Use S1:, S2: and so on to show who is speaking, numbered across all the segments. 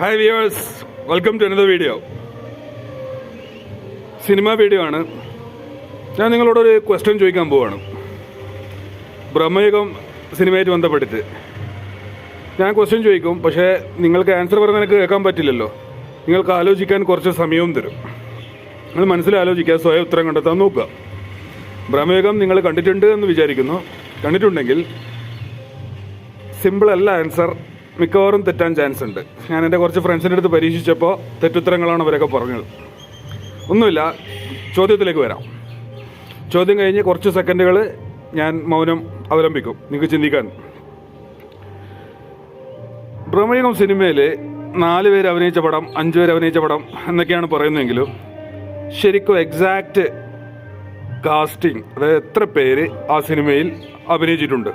S1: Hi viewers welcome to another video cinema video ആണ്. ഞാൻ നിങ്ങളോടൊരു ക്വസ്റ്റ്യൻ ചോദിക്കാൻ പോവാണ്. ബ്രഹ്മയുഗം സിനിമയായിട്ട് ബന്ധപ്പെട്ടിട്ട്. ഞാൻ ക്വസ്റ്റ്യൻ ചോദിക്കും പക്ഷേ നിങ്ങൾക്ക് ആൻസർ പറഞ്ഞാൽ എനിക്ക് കേൾക്കാൻ പറ്റില്ലല്ലോ. നിങ്ങൾക്ക് ആലോചിക്കാൻ കുറച്ച് സമയവും തരും. നിങ്ങൾ മനസ്സിലാലോചിക്കുക സ്വയം ഉത്തരം കണ്ടെത്താൻ നോക്കുക. ബ്രഹ്മയുഗം നിങ്ങൾ കണ്ടിട്ടുണ്ട് എന്ന് വിചാരിക്കുന്നു. കണ്ടിട്ടുണ്ടെങ്കിൽ സിമ്പിളല്ല ആൻസർ മിക്കവാറും തെറ്റാൻ ചാൻസ് ഉണ്ട്. ഞാൻ എന്റെ കുറച്ച് ഫ്രണ്ട്സിന്റെ അടുത്ത് പരീക്ഷിച്ചപ്പോൾ തെറ്റുത്തരങ്ങളാണ് അവരൊക്കെ പറഞ്ഞത്. ഒന്നുമില്ല ചോദ്യത്തിലേക്ക് വരാം. ചോദ്യം കഴിഞ്ഞ് കുറച്ച് സെക്കൻഡുകൾ ഞാൻ മൗനം അവലംബിക്കും. നിങ്ങൾക്ക് ചിന്തിക്കാൻ. ബ്രഹ്മയുഗം സിനിമയിൽ നാല് പേര് അഭിനയിച്ച പടം അഞ്ച് പേര് അഭിനയിച്ച പടം എന്നൊക്കെയാണ് പറയുന്നതെങ്കിലും ശരിക്കും എക്സാക്റ്റ് കാസ്റ്റിംഗ് അതായത് എത്ര പേര് ആ സിനിമയിൽ അഭിനയിച്ചിട്ടുണ്ട്?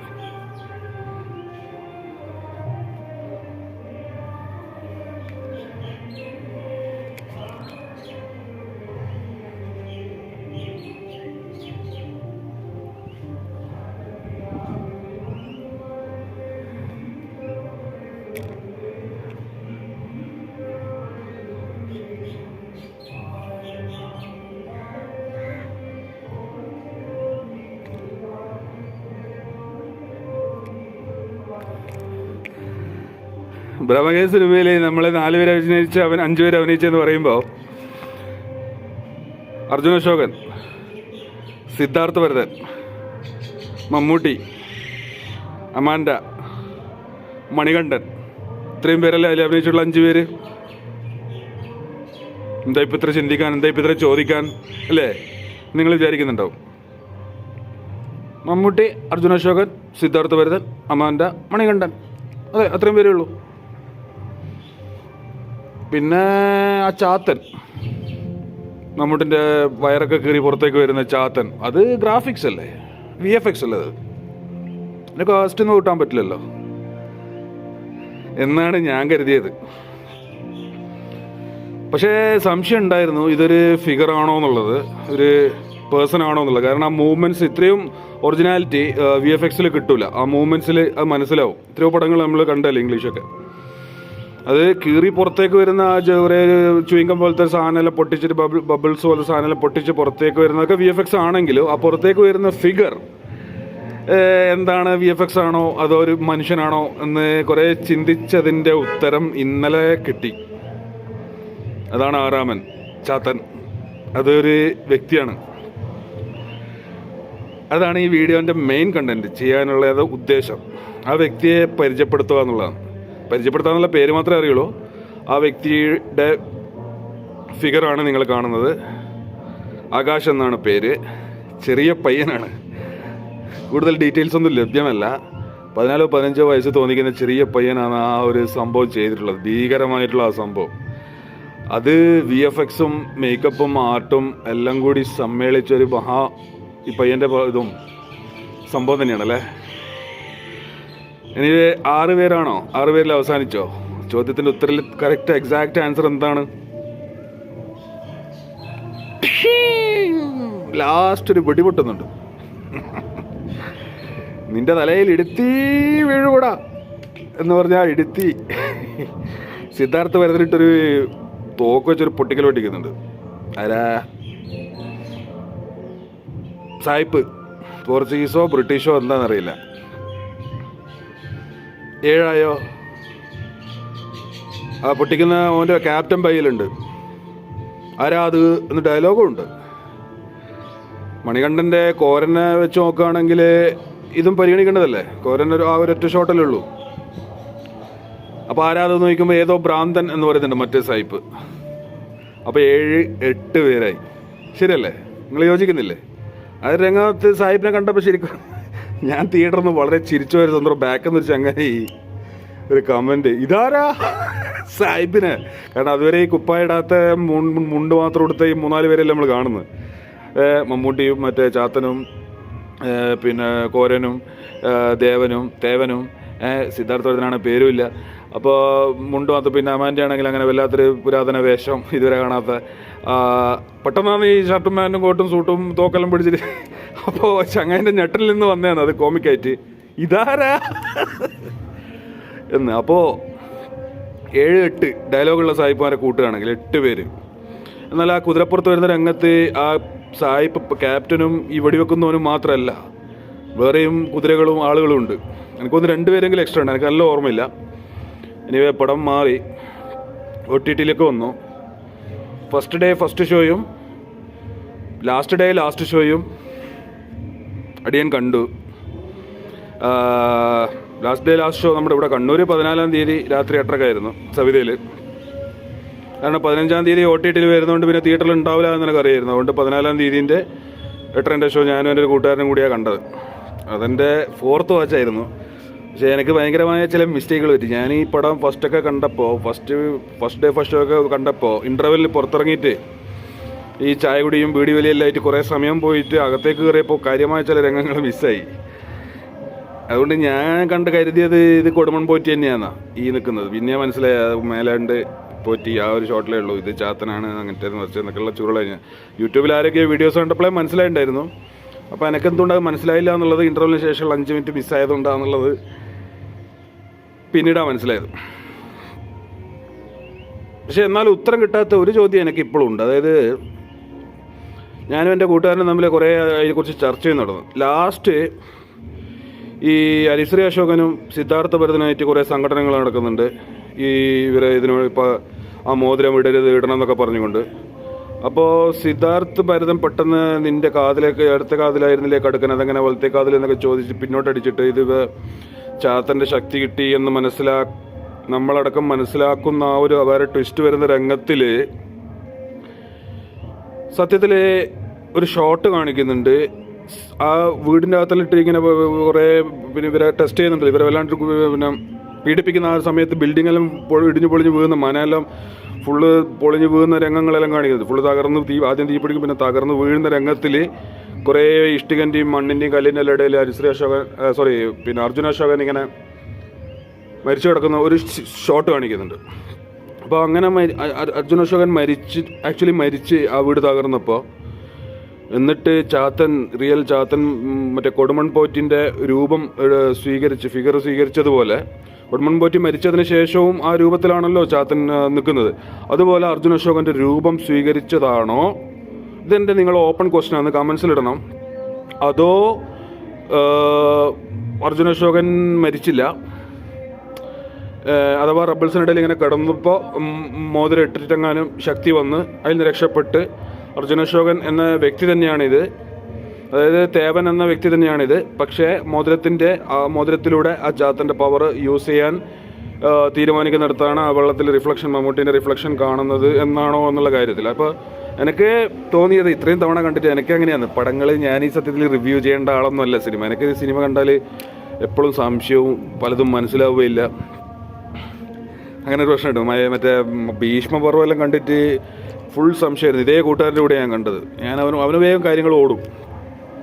S1: ബ്രഹ്മകേ സിനിമയിലെ നമ്മളെ നാല് പേര് അഭിനയിച്ച് അവൻ അഞ്ചുപേരെ അഭിനയിച്ചെന്ന് പറയുമ്പോൾ അർജുന അശോകൻ സിദ്ധാർത്ഥ ഭരതൻ മമ്മൂട്ടി അമാൻഡ മണികണ്ഠൻ ഇത്രയും പേരല്ലേ അതിൽ അഭിനയിച്ചിട്ടുള്ള അഞ്ചു പേര്? എന്താ ഇപ്പം ഇത്ര ചിന്തിക്കാൻ എന്താ ഇപ്പം ഇത്ര ചോദിക്കാൻ അല്ലേ? നിങ്ങൾ വിചാരിക്കുന്നുണ്ടാവും. മമ്മൂട്ടി അർജുന അശോകൻ സിദ്ധാർത്ഥ ഭരതൻ അമാൻഡ മണികണ്ഠൻ. അതെ അത്രയും പേരേ ഉള്ളൂ. പിന്നെ ആ ചാത്തൻ. നമ്മുടെ വയറൊക്കെ കീറി പുറത്തേക്ക് വരുന്ന ചാത്തൻ. അത് ഗ്രാഫിക്സ് അല്ലേ? വി എഫ് എക്സ് അല്ലേ അത്? അതിന്റെ കോസ്റ്റ് ഒന്നും കൂട്ടാൻ പറ്റില്ലല്ലോ. എന്നാണ് ഞാൻ കരുതിയത്. പക്ഷേ സംശയം ഉണ്ടായിരുന്നു ഇതൊരു ഫിഗർ ആണോ എന്നുള്ളത് ഒരു പേഴ്സൺ ആണോ എന്നുള്ളത്. കാരണം ആ മൂവ്മെന്റ്സ് ഇത്രയും ഒറിജിനാലിറ്റി വി എഫ് എക്സിൽ കിട്ടൂല. ആ മൂവ്മെന്റ്സിൽ അത് മനസ്സിലാവും. ഇത്രയോ പടങ്ങൾ നമ്മൾ കണ്ടല്ലേ ഇംഗ്ലീഷൊക്കെ. അത് കീറി പുറത്തേക്ക് വരുന്ന ആ ചെറിയ ചുയിങ്കം പോലത്തെ സാധനം പൊട്ടിച്ചിട്ട് ബബിൾ ബബിൾസ് പോലത്തെ സാധനം പൊട്ടിച്ച് പുറത്തേക്ക് വരുന്നതൊക്കെ വി എഫ് എക്സ് ആണെങ്കിലും ആ പുറത്തേക്ക് വരുന്ന ഫിഗർ എന്താണ് വി എഫ് എക്സ് ആണോ അതോ ഒരു മനുഷ്യനാണോ എന്ന് കുറേ ചിന്തിച്ചതിന്റെ ഉത്തരം ഇന്നലെ കിട്ടി. അതാണ് ആറാമൻ ചാത്തൻ. അതൊരു വ്യക്തിയാണ്. അതാണ് ഈ വീഡിയോന്റെ മെയിൻ കണ്ടന്റ് ചെയ്യാനുള്ള ഉദ്ദേശം. ആ വ്യക്തിയെ പരിചയപ്പെടുത്തുക എന്നുള്ളതാണ്. പരിചയപ്പെടുത്തുക എന്നുള്ള പേര് മാത്രമേ അറിയുള്ളൂ. ആ വ്യക്തിയുടെ ഫിഗറാണ് നിങ്ങൾ കാണുന്നത്. ആകാശ് എന്നാണ് പേര്. ചെറിയ പയ്യനാണ്. കൂടുതൽ ഡീറ്റെയിൽസ് ഒന്നും ലഭ്യമല്ല. പതിനാലോ പതിനഞ്ചോ വയസ്സ് തോന്നിക്കുന്ന ചെറിയ പയ്യനാണ് ആ ഒരു സംഭവം ചെയ്തിട്ടുള്ളത്. ഭീകരമായിട്ടുള്ള ആ സംഭവം. അത് വി എഫ് എക്സും മേക്കപ്പും ആർട്ടും എല്ലാം കൂടി സമ്മേളിച്ചൊരു മഹാ ഈ പയ്യന്റെ ഇതും സംഭവം തന്നെയാണല്ലേ? ഇനി ആറ് പേരാണോ? ആറ് പേരിൽ അവസാനിച്ചോ? ചോദ്യത്തിന്റെ ഉത്തരത്തിൽ കറക്റ്റ് എക്സാക്ട് ആൻസർ എന്താണ്? ലാസ്റ്റ് ഒരു വെടിപൊട്ടുന്നുണ്ട് നിന്റെ തലയിൽ ഇടുത്തി വീഴുകൂടാ എന്ന് പറഞ്ഞാൽ ഇടുത്തി. സിദ്ധാർത്ഥ വരുന്നിട്ടൊരു തോക്ക് വെച്ചൊരു പൊട്ടിക്കൽ പൊട്ടിക്കുന്നുണ്ട് ആരാ? സായിപ്പ്. പോർച്ചുഗീസോ ബ്രിട്ടീഷോ എന്താണെന്നറിയില്ല. ഏഴായോ? ആ പൊട്ടിക്കുന്ന ഓന്റെ ക്യാപ്റ്റൻ പയ്യിലുണ്ട്. ആരാ അത് എന്ന് ഡയലോഗും ഉണ്ട് മണികണ്ഠന്റെ കോരനെ വെച്ച് നോക്കുകയാണെങ്കിൽ ഇതും പരിഗണിക്കേണ്ടതല്ലേ? കോരൻ ഒരു ആ ഒരൊറ്റ ഷോട്ടല്ലേ ഉള്ളൂ. അപ്പോൾ ആരാ അത് നോക്കുമ്പോൾ ഏതോ ഭ്രാന്തൻ എന്ന് പറയുന്നുണ്ട് മറ്റേ സായിപ്പ് അപ്പോൾ ഏഴ് എട്ട് പേരായി. ശരിയല്ലേ? നിങ്ങൾ യോജിക്കുന്നില്ലേ? അത് രംഗത്ത് സാഹിബിനെ കണ്ടപ്പോൾ ശരിക്കും ഞാൻ തിയേറ്ററിൽ നിന്ന് വളരെ ചിരിച്ചു വരുന്ന സന്ദർഭം വെച്ചാൽ അങ്ങനെ ഒരു കമന്റ് ഇതാരാ? സാഹിബിന്. കാരണം അതുവരെ ഈ കുപ്പായിടാത്ത ഇടാത്ത മുണ്ട് മാത്രം കൊടുത്ത ഈ മൂന്നാൽ പേരല്ലേ നമ്മൾ കാണുന്നത്. മമ്മൂട്ടിയും മറ്റേ ചാത്തനും പിന്നെ കോരനും ദേവനും തേവനും സിദ്ധാർത്ഥനാണ് പേരുമില്ല അപ്പോൾ മുണ്ട് മാത്രം പിന്നെ അമാന്റെ ആണെങ്കിൽ അങ്ങനെ വല്ലാത്തൊരു പുരാതന വേഷം ഇതുവരെ കാണാത്ത പെട്ടെന്നാണ് ഈ ഷർട്ടും പാന്റും കോട്ടും സൂട്ടും തോക്കെല്ലാം പിടിച്ചിട്ട് അപ്പോൾ ചങ്ങായിന്റെ ഞെട്ടിൽ നിന്ന് വന്നതാണ്. അത് കോമിക്കായിട്ട് ഇതാരാ? എന്ന്. അപ്പോൾ ഏഴ് എട്ട് ഡയലോഗുള്ള സായിപ്പുമാരെ കൂട്ടുകയാണെങ്കിൽ എട്ട് പേര്. എന്നാൽ ആ കുതിരപ്പുറത്ത് വരുന്ന രംഗത്ത് ആ സായിപ്പ് ക്യാപ്റ്റനും ഈ വെടിവെക്കുന്നവനും മാത്രമല്ല വേറെയും കുതിരകളും ആളുകളും ഉണ്ട്. എനിക്കൊന്ന് രണ്ടുപേരെങ്കിലും എക്സ്ട്രാ ഉണ്ട്. എനിക്ക് നല്ല ഓർമ്മയില്ല. ഇനി പടം മാറി. ഒ ടി ടിയിലേക്ക് വന്നു. ഫസ്റ്റ് ഡേ ഫസ്റ്റ് ഷോയും ലാസ്റ്റ് ഡേ ലാസ്റ്റ് ഷോയും അടിയൻ കണ്ടു. ലാസ്റ്റ് ഡേ ലാസ്റ്റ് ഷോ നമ്മുടെ ഇവിടെ കണ്ണൂർ പതിനാലാം തീയതി രാത്രി എട്ടരക്കായിരുന്നു സവിതയിൽ കാരണം പതിനഞ്ചാം തീയതി ഒ ടി ടിയിൽ വരുന്നതുകൊണ്ട് പിന്നെ തിയേറ്ററിൽ ഉണ്ടാവില്ല എന്ന് അറിയായിരുന്നു. അതുകൊണ്ട് പതിനാലാം തീയതിന്റെ എട്ടരന്റെ ഷോ ഞാനും എന്റെ ഒരു കൂട്ടുകാരനും കൂടിയാണ് കണ്ടത്. അതെന്റെ ഫോർത്ത് വാച്ചായിരുന്നു പക്ഷേ എനിക്ക് ഭയങ്കരമായ ചില മിസ്റ്റേക്കുകൾ പറ്റി. ഞാൻ ഈ പടം ഫസ്റ്റൊക്കെ കണ്ടപ്പോൾ first first day first show ഒക്കെ കണ്ടപ്പോൾ ഇന്റർവെല്ലിൽ പുറത്തിറങ്ങിയിട്ട് ഈ ചായ കുടിയും ബീഡി വലിയെല്ലാം ആയിട്ട് കുറേ സമയം പോയിട്ട് അകത്തേക്ക് കയറിയപ്പോൾ കാര്യമായ ചില രംഗങ്ങൾ മിസ്സായി അതുകൊണ്ട് ഞാൻ കണ്ട് കരുതിയത് ഇത് കൊടുമൺ പോറ്റി തന്നെയാണ് ഈ നിൽക്കുന്നത് പിന്നെ മനസ്സിലായി മേലാണ്ട് പോറ്റി ആ ഒരു ഷോട്ടിലേ ഉള്ളൂ. ഇത് ചാത്തനാണ് അങ്ങനത്തെ മറിച്ച് എന്നൊക്കെയുള്ള ചുരുള ഞാൻ. യൂട്യൂബിൽ ആരൊക്കെ വീഡിയോസ് കണ്ടപ്പോഴേ മനസ്സിലായിണ്ടായിരുന്നു. അപ്പോൾ എനിക്ക് എന്തുകൊണ്ട് അത് മനസ്സിലായില്ല എന്നുള്ളത് ഇന്റർവ്യൂവിന് ശേഷമുള്ള അഞ്ച് മിനിറ്റ് മിസ്സായതുകൊണ്ടാണെന്നുള്ളത് പിന്നീടാണ് മനസ്സിലായത്. പക്ഷെ എന്നാൽ ഉത്തരം കിട്ടാത്ത ഒരു ചോദ്യം എനിക്ക് ഇപ്പോഴും ഉണ്ട്. അതായത് ഞാനും എന്റെ കൂട്ടുകാരനും തമ്മിൽ കുറേ അതിനെക്കുറിച്ച് ചർച്ച നടന്നു. ലാസ്റ്റ് ഈ അരിശ്രീ അശോകനും സിദ്ധാർത്ഥ ഭരതനായിട്ട് കുറേ സംഘടനകൾ നടക്കുന്നുണ്ട്. ഈ ഇവരെ ഇതിന് ഇപ്പോൾ ആ മോതിരം ഇടരുത് ഇടണം എന്നൊക്കെ പറഞ്ഞുകൊണ്ട്. അപ്പോൾ സിദ്ധാർത്ഥ ഭരതൻ പെട്ടെന്ന് നിന്റെ കാതിലേക്ക് അടുത്ത കാതിലായിരുന്നില്ലേ കടുക്കൻ? അതെങ്ങനെ വലത്തെ കാതിൽ എന്നൊക്കെ ചോദിച്ച് പിന്നോട്ടടിച്ചിട്ട് ഇത് ചാത്തന്റെ ശക്തി കിട്ടി എന്ന് മനസ്സിലാ നമ്മളടക്കം മനസ്സിലാക്കുന്ന ആ ഒരു വേറെ ട്വിസ്റ്റ് വരുന്ന രംഗത്തിൽ സത്യത്തിൽ ഒരു ഷോട്ട് കാണിക്കുന്നുണ്ട്. ആ വീടിന്റെ അകത്തിലിട്ട് ഇങ്ങനെ കുറേ പിന്നെ ഇവരെ ടെസ്റ്റ് ചെയ്യുന്നുണ്ട് ഇവരെ വല്ലാണ്ട് പിന്നെ പീഡിപ്പിക്കുന്ന ആ സമയത്ത് പൊ- ഇടിഞ്ഞു പൊളിഞ്ഞ് വീഴുന്ന മനയെല്ലാം ഫുള്ള് പൊളിഞ്ഞ് വീഴുന്ന രംഗങ്ങളെല്ലാം കാണിക്കുന്നത്. ഫുള്ള് തകർന്ന് തീ ആദ്യം തീ പിടിക്കും പിന്നെ തകർന്ന് വീഴുന്ന രംഗത്തിൽ കുറേ ഇഷ്ടികന്റെയും മണ്ണിന്റെയും കല്ലിന്റെ ഇടയിൽ ഹരിശ്രീ അശോകൻ സോറി പിന്നെ അർജുന അശോകൻ ഇങ്ങനെ മരിച്ചു കിടക്കുന്ന ഒരു ഷോട്ട് കാണിക്കുന്നുണ്ട്. അപ്പോൾ അങ്ങനെ അർജുന അശോകൻ മരിച്ച് ആക്ച്വലി മരിച്ച് ആ വീട് തകർന്നപ്പോൾ എന്നിട്ട് ചാത്തൻ റിയൽ ചാത്തൻ മറ്റേ കൊടുമൺ പോറ്റിന്റെ രൂപം സ്വീകരിച്ച് ഫിഗർ സ്വീകരിച്ചതുപോലെ കൊടുമൺ പോറ്റി മരിച്ചതിന് ശേഷവും ആ രൂപത്തിലാണല്ലോ ചാത്തൻ നിൽക്കുന്നത്. അതുപോലെ അർജുന അശോകന്റെ രൂപം സ്വീകരിച്ചതാണോ? ഇതെന്റെ നിങ്ങൾ ഓപ്പൺ ക്വസ്റ്റൻ ആണ് കമൻസിലിടണം അതോ അർജുന അശോകൻ മരിച്ചില്ല? അഥവാ റബിൾസിനിടയിൽ ഇങ്ങനെ കിടന്നപ്പോൾ മോതിരം ഇട്ടിട്ടെങ്ങാനും ശക്തി വന്ന് അതിൽ നിന്ന് രക്ഷപ്പെട്ട് അർജുന അശോകൻ എന്ന വ്യക്തി തന്നെയാണിത്. അതായത് തേവൻ എന്ന വ്യക്തി തന്നെയാണിത്. പക്ഷേ മോതിരത്തിന്റെ മോതിരത്തിലൂടെ ആ ജാത്തന്റെ പവർ യൂസ് ചെയ്യാൻ തീരുമാനിക്കുന്നിടത്താണ് ആ വെള്ളത്തിൽ റിഫ്ലക്ഷൻ മമ്മൂട്ടീന്റെ റിഫ്ലക്ഷൻ കാണുന്നത് എന്നാണോ എന്നുള്ള കാര്യത്തിൽ. അപ്പോൾ എനിക്ക് തോന്നിയത് ഇത്രയും തവണ കണ്ടിട്ട് എനിക്ക് അങ്ങനെയാണ് പടങ്ങൾ ഞാൻ ഈ സത്യത്തിൽ റിവ്യൂ ചെയ്യേണ്ട ആളൊന്നുമല്ല സിനിമ. എനിക്ക് സിനിമ കണ്ടാൽ എപ്പോഴും സംശയവും പലതും മനസ്സിലാവുകയില്ല. അങ്ങനെ ഒരു പ്രശ്നമുണ്ട്. കിട്ടും മറ്റേ ഭീഷ്മപർവമെല്ലാം കണ്ടിട്ട് ഫുൾ സംശയമായിരുന്നു. ഇതേ കൂട്ടുകാരന്റെ കൂടെ ഞാൻ കണ്ടത്. ഞാൻ അവനും അവന് വേഗം കാര്യങ്ങൾ ഓടും.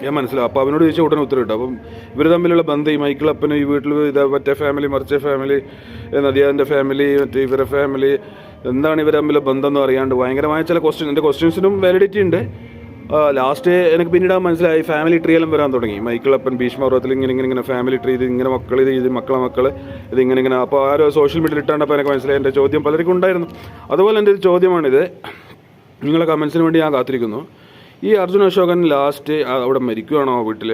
S1: ഞാൻ മനസ്സിലാവും അപ്പോൾ അവനോട് ചോദിച്ചാൽ ഉടനെ ഉത്തരം കിട്ടും. അപ്പം ഇവർ തമ്മിലുള്ള ബന്ധം ഈ മൈക്കിളപ്പനും ഈ വീട്ടിൽ ഇതാ മറ്റേ ഫാമിലി മറിച്ച ഫാമിലി നദിയാദിന്റെ ഫാമിലി മറ്റേ ഇവരുടെ ഫാമിലി എന്താണ് ഇവർ തമ്മിലുള്ള ബന്ധം എന്ന് അറിയാണ്ട് ഭയങ്കരമായ ചില ക്വസ്റ്റ്യൻ എന്റെ ക്വസ്റ്റ്യൻസിനും വാലിഡിറ്റി ഉണ്ട്. ലാസ്റ്റ് എനിക്ക് പിന്നീട് മനസ്സിലായി ഫാമിലി ട്രീ എല്ലാം വരാൻ തുടങ്ങി. മൈക്കിൾ മൈക്കിളപ്പൻ ഭീഷ്മപർവത്തിൽ ഇങ്ങനെ ഇങ്ങനെ ഇങ്ങനെ ഫാമിലി ട്രീ ഇത് ഇങ്ങനെ മക്കൾ ഇത് ഇത് മക്കളെ മക്കൾ ഇത് ഇങ്ങനെ ഇങ്ങനെ. അപ്പോൾ ആരോ സോഷ്യൽ മീഡിയയിൽ ഇട്ടാണ്ടപ്പോൾ എനിക്ക് മനസ്സിലായി എന്റെ ചോദ്യം പലർക്കും ഉണ്ടായിരുന്നു. അതുപോലെ എന്റെ ഒരു ചോദ്യമാണിത്. നിങ്ങളുടെ കമൻസിന് വേണ്ടി ഞാൻ കാത്തിരിക്കുന്നു. ഈ അർജുൻ അശോകൻ ലാസ്റ്റ് അവിടെ മരിക്കുകയാണോ വീട്ടിൽ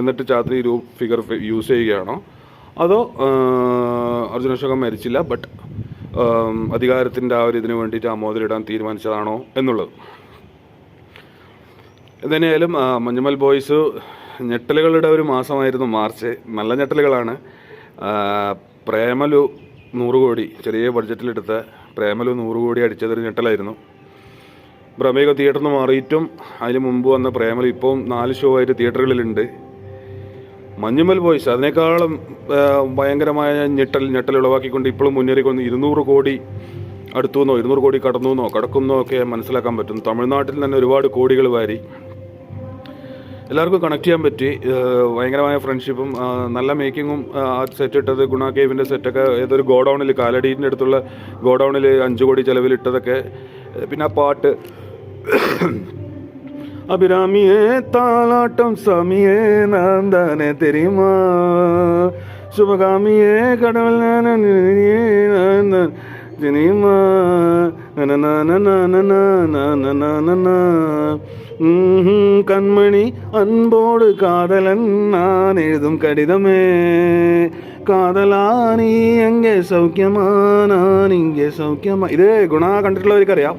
S1: എന്നിട്ട് ചാത്രി രൂ ഫിഗർ യൂസ് ചെയ്യുകയാണോ? അതോ അർജുൻ അശോകൻ മരിച്ചില്ല ബട്ട് അധികാരത്തിന്റെ ആ ഒരു ഇതിന് വേണ്ടിയിട്ട് ആ മോതിരിടാൻ തീരുമാനിച്ചതാണോ എന്നുള്ളത്. എന്തായാലും മഞ്ഞുമൽ ബോയ്സ് ഞെട്ടലുകളുടെ ഒരു മാസമായിരുന്നു. മാർച്ച് നല്ല ഞെട്ടലുകളാണ്. പ്രേമലു നൂറ് കോടി ചെറിയ ബഡ്ജറ്റിലെടുത്ത പ്രേമലു നൂറ് കോടി അടിച്ചതൊരു ഞെട്ടലായിരുന്നു. ബ്രഹ്മേക തിയേറ്ററിൽ നിന്ന് മാറിയിട്ടും അതിന് മുമ്പ് വന്ന പ്രേമലു ഇപ്പം നാല് ഷോ ആയിട്ട് തിയേറ്ററുകളിലുണ്ട്. മഞ്ഞുമൽ ബോയ്സ് അതിനേക്കാളും ഭയങ്കരമായ ഞെട്ടൽ ഞെട്ടൽ ഉളവാക്കിക്കൊണ്ട് ഇപ്പോഴും മുന്നേറിക്കൊണ്ട് ഇരുന്നൂറ് കോടി അടുത്തു നിന്നോ ഇരുന്നൂറ് കോടി കടന്നു എന്നോ കടക്കുന്നോ ഒക്കെ മനസ്സിലാക്കാൻ പറ്റും തമിഴ്നാട്ടിൽ തന്നെ ഒരുപാട് കോടികൾ വാരി എല്ലാവർക്കും കണക്ട് ചെയ്യാൻ പറ്റി. ഭയങ്കരമായ ഫ്രണ്ട്ഷിപ്പും നല്ല മേക്കിങ്ങും ആ സെറ്റ് ഇട്ടത് ഗുണ കേവിന്റെ സെറ്റൊക്കെ ഏതൊരു ഗോഡൗണിൽ കാലടീന്റെ അടുത്തുള്ള ഗോഡൗണിൽ അഞ്ച് കോടി ചിലവിലിട്ടതൊക്കെ പിന്നെ ആ പാട്ട്. അഭിരാമിയെ താലാട്ടം സ്വാമിയെ നാന്താനെ തെരുമാ. ശുഭകാമിയെ കടവൽ സിനിമ കൺമണി അൻപോട് കാതലൻ നാൻ എഴുതും കടിതമേ കാതലാനീ എങ്കെ സൗഖ്യമാ സൗഖ്യമാ ഇത് ഗുണ കണ്ടിട്ടുള്ളവർക്കറിയാം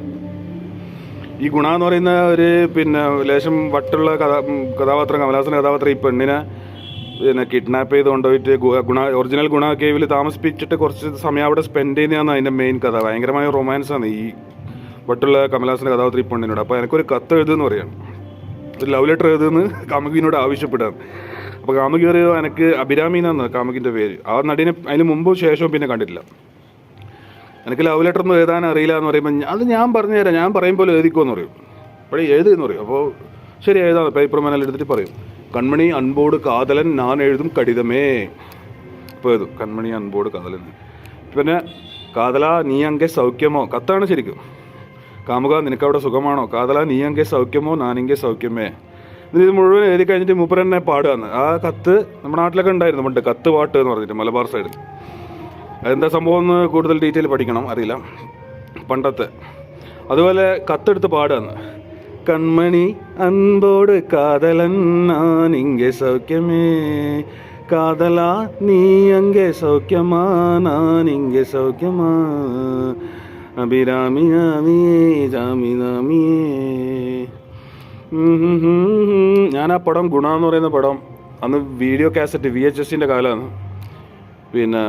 S1: ഈ ഗുണ എന്ന് പറയുന്ന ഒരു പിന്നെ ലേശം വട്ടുള്ള കഥാ കഥാപാത്രം കമലഹാസന്റെ കഥാപാത്രം ഈ പെണ്ണിനെ പിന്നെ കിഡ്നാപ്പ് ചെയ്ത് കൊണ്ടുപോയിട്ട് ഗുണ ഒറിജിനൽ ഗുണ കേവിൽ താമസിപ്പിച്ചിട്ട് കുറച്ച് സമയം അവിടെ സ്പെൻഡ് ചെയ്യുന്നതാണ് അതിന്റെ മെയിൻ കഥ. ഭയങ്കരമായ റൊമാൻസാണ് ഈ വട്ടുള്ള കമലഹാസന്റെ കഥാപാത്രം പെണ്ണിനോട്. അപ്പോൾ എനിക്കൊരു കത്ത് എഴുതുമെന്ന് പറയാം. ഒരു ലവ് ലെറ്റർ എഴുതുമെന്ന് കാമുകിനോട് ആവശ്യപ്പെടാം. അപ്പോൾ കാമുകി പറയുക എനിക്ക് അഭിരാമി എന്നാണ് കാമുകിന്റെ പേര്. ആ നടിനെ അതിന് മുമ്പും ശേഷവും പിന്നെ കണ്ടിട്ടില്ല. എനിക്ക് ലവ് ലെറ്റർ ഒന്നും എഴുതാൻ അറിയില്ല എന്ന് പറയുമ്പോൾ അത് ഞാൻ പറഞ്ഞു തരാം. ഞാൻ പറയും പോലെ എഴുതിക്കോന്ന് പറയും. അപ്പോഴേ എഴുതുന്ന് പറയും. അപ്പോൾ ശരി എഴുതാം. പേപ്പർ മേനെല്ലാം എടുത്തിട്ട് പറയും. കൺമണി അൻപോട് കാതലൻ നാൻ എഴുതും കടിതമേ. ഇപ്പോൾ എഴുതും. കൺമണി അൻപോട് കാതലൻ. പിന്നെ കാതല നീ അങ്കെ സൗഖ്യമോ? കത്താണ് ശരിക്കും. കാമുക നിനക്കവിടെ സുഖമാണോ? കാതല നീ അങ്കെ സൗഖ്യമോ? നാനിങ്കെ സൗഖ്യമേ. ഇത് മുഴുവൻ എഴുതി കഴിഞ്ഞിട്ട് മൂപ്പർ തന്നെ പാടുകയാണ്. ആ കത്ത് നമ്മുടെ നാട്ടിലൊക്കെ ഉണ്ടായിരുന്നു. പണ്ട് കത്ത് പാട്ട് എന്ന് പറഞ്ഞിട്ട് മലബാർ സൈഡിൽ. അതെന്താ സംഭവം എന്ന് കൂടുതൽ ഡീറ്റെയിൽ പഠിക്കണം. അറിയില്ല. പണ്ടത്തെ. അതുപോലെ കത്തെടുത്ത് പാടാന്ന് കൺമണി അൻപോട് കാതലൻ നാ നിങ്കെ സൗഖ്യമേ. കാതലാ നീ അങ്ങേ സൗഖ്യമാ നാ നിങ്കെ സൗഖ്യമാ. അഭിരാമിയാമിയേ ജാമിനാമിയേ ഞാൻ ആ പടം ഗുണ എന്ന് പറയുന്ന പടം. അന്ന് വീഡിയോ കാസറ്റ് വി എച്ച് എസിന്റെ കാലമാണ് പിന്നെ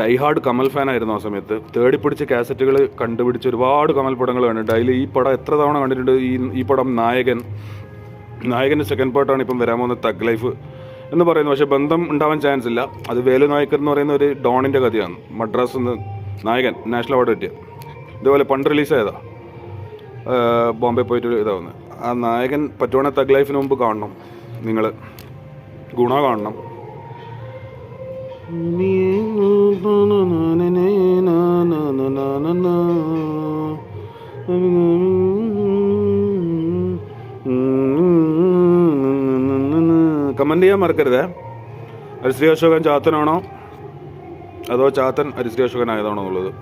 S1: ഡൈഹാർഡ് കമൽ ഫാനായിരുന്നു ആ സമയത്ത്. തേടി പിടിച്ച് കാസറ്റുകൾ കണ്ടുപിടിച്ച് ഒരുപാട് കമൽ പടങ്ങൾ കണ്ടിട്ടുണ്ട്. അതിൽ ഈ പടം എത്ര തവണ കണ്ടിട്ടുണ്ട്? ഈ ഈ പടം നായകൻ നായകന്റെ സെക്കൻഡ് പാർട്ടാണ് ഇപ്പം വരാൻ പോകുന്ന തഗ് ലൈഫ് എന്ന് പറയുന്നു പക്ഷേ ബന്ധം ഉണ്ടാവാൻ ചാൻസ് ഇല്ല. അത് വേലു നായക്കർ എന്ന് പറയുന്ന ഒരു ഡോണിന്റെ കഥയാണ്. മദ്രാസ് നിന്ന് നായകൻ നാഷണൽ അവാർഡ് കിട്ടിയ. ഇതുപോലെ പണ്ട് റിലീസ് ബോംബെ പോയിട്ട് ഇതാവുന്നത് ആ നായകൻ പറ്റുവാണെങ്കിൽ തഗ് ലൈഫിന് മുമ്പ് കാണണം. നിങ്ങൾ ഗുണ കാണണം. കമന്റ് ചെയ്യാൻ മറക്കരുത്. ഹരിശ്രീ അശോകൻ ചാത്തനാണോ? അതോ ചാത്തൻ ഹരിശ്രീ അശോകൻ ആയതാണോ എന്നുള്ളത്.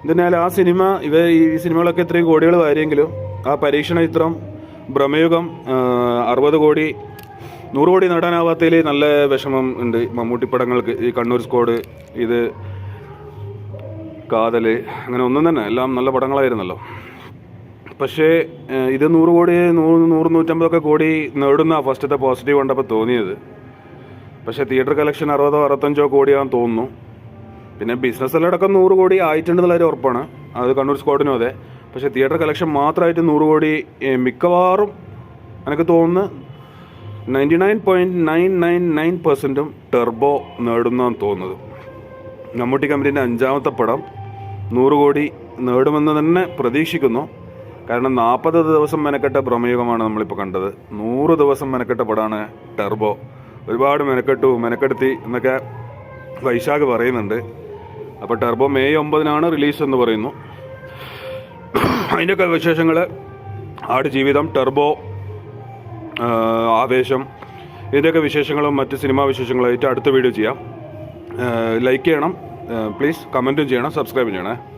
S1: എന്തിനാൽ ആ സിനിമ ഇവ ഈ സിനിമകളൊക്കെ ഇത്രയും കോടികൾ വാരിയെങ്കിലും ആ പരീക്ഷണ ചിത്രം ഭ്രമയുഗം അറുപത് കോടി നൂറ് കോടി നേടാനാവാത്തതിൽ നല്ല വിഷമം ഉണ്ട്. മമ്മൂട്ടി പടങ്ങൾക്ക് ഈ കണ്ണൂർ സ്ക്വാഡ് ഇത് കാതൽ അങ്ങനെ ഒന്നും തന്നെ. എല്ലാം നല്ല പടങ്ങളായിരുന്നല്ലോ. പക്ഷേ ഇത് നൂറ് കോടി നൂറ് നൂറ് നൂറ്റമ്പതൊക്കെ കോടി നേടുന്ന ഫസ്റ്റത്തെ പോസിറ്റീവ് കണ്ടപ്പോൾ തോന്നിയത്. പക്ഷേ തിയേറ്റർ കളക്ഷൻ അറുപതോ അറുപത്തഞ്ചോ കോടിയാണെന്ന് തോന്നുന്നു. പിന്നെ ബിസിനസ് ബിസിനസ്സിലടക്കം നൂറ് കോടി ആയിട്ടുണ്ടെന്നുള്ള ഒരു ഉറപ്പാണ്. അത് കണ്ണൂർ സ്ക്വാഡിനും അതെ. പക്ഷേ തിയേറ്റർ കളക്ഷൻ മാത്രമായിട്ട് നൂറ് കോടി മിക്കവാറും എനിക്ക് തോന്നുന്നു ninety nine point nine nine nine പെർസെന്റും Turbo നേടുന്നതാണ് തോന്നുന്നത്. മമ്മൂട്ടി കമ്പനീന്റെ അഞ്ചാമത്തെ പടം നൂറ് കോടി നേടുമെന്ന് തന്നെ പ്രതീക്ഷിക്കുന്നു. കാരണം നാൽപ്പത് ദിവസം മെനക്കെട്ട ഭ്രമയുഗമാണ് നമ്മളിപ്പോൾ കണ്ടത്. നൂറ് ദിവസം മെനക്കെട്ട പടമാണ് ടെർബോ. ഒരുപാട് മെനക്കെട്ടു മെനക്കെടുത്തി എന്നൊക്കെ വൈശാഖ് പറയുന്നുണ്ട്. അപ്പോൾ ടെർബോ മെയ് ഒമ്പതിനാണ് റിലീസ് എന്ന് പറയുന്നു. അതിന്റെയൊക്കെ വിശേഷങ്ങൾ ആട് ജീവിതം ടെർബോ ആവേശം. ഇതിന്റെയൊക്കെ വിശേഷങ്ങളും മറ്റ് സിനിമാ വിശേഷങ്ങളായിട്ട് അടുത്ത വീഡിയോ ചെയ്യാം. ലൈക്ക് ചെയ്യണം. പ്ലീസ് കമന്റും ചെയ്യണം സബ്സ്ക്രൈബ് ചെയ്യണേ.